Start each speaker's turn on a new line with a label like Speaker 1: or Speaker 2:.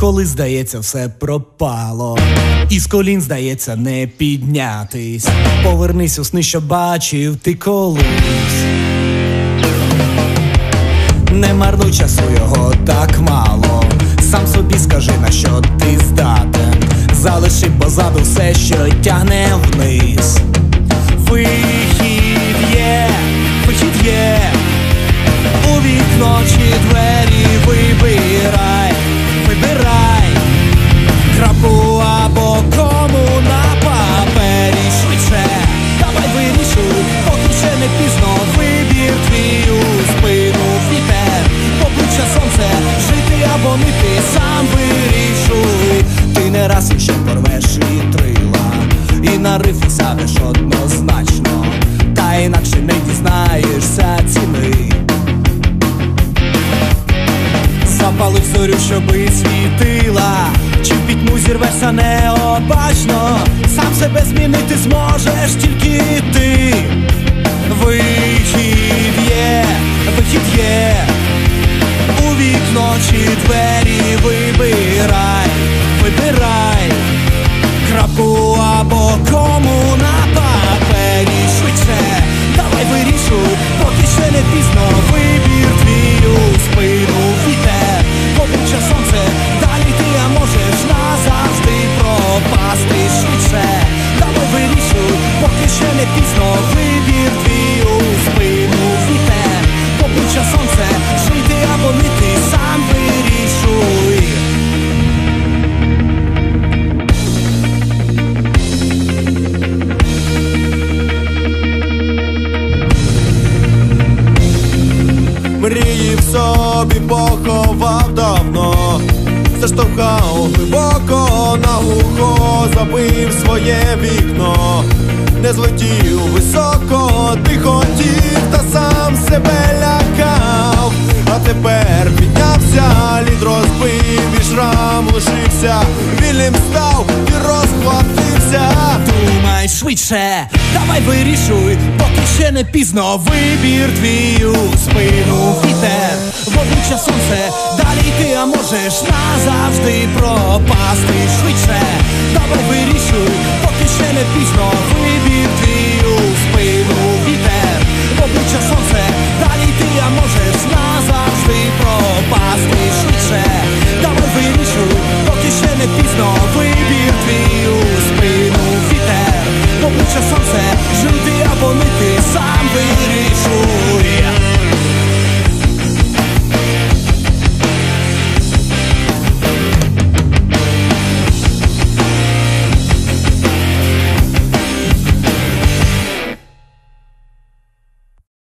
Speaker 1: коли здається, все пропало, і з колін здається не піднятись. Повернись у сни, що бачив ти колись. Не марнуй часу його так мало. Сам собі скажи, на що ти здатен. Залиши позаду все, що тягне вниз. Вихід є, вихід є, у вікно чи двері сам вирішуй. Ти не раз іще порвеш і трила, і на рифі садиш однозначно, та інакше не дізнаєшся ціни. Запалив зорю, щоби світила, чи пітьму зірвешся необачно, сам себе змінити зможеш тільки ти. Вихід є, вихід є, у вікно чи двері
Speaker 2: собі поховав давно, заштовхав глибоко на глухо, забив своє вікно, не злетів високо, ти хотів, та сам себе лякав, а тепер піднявся, лід розбив і шрам лишився, вільним став і розплатився.
Speaker 1: Швидше, давай вирішуй, поки ще не пізно. Вибір твій у спину вітер, в обличчя сонце, далі йти, а можеш назавжди пропасти швидше, давай вирішуй, me sabe?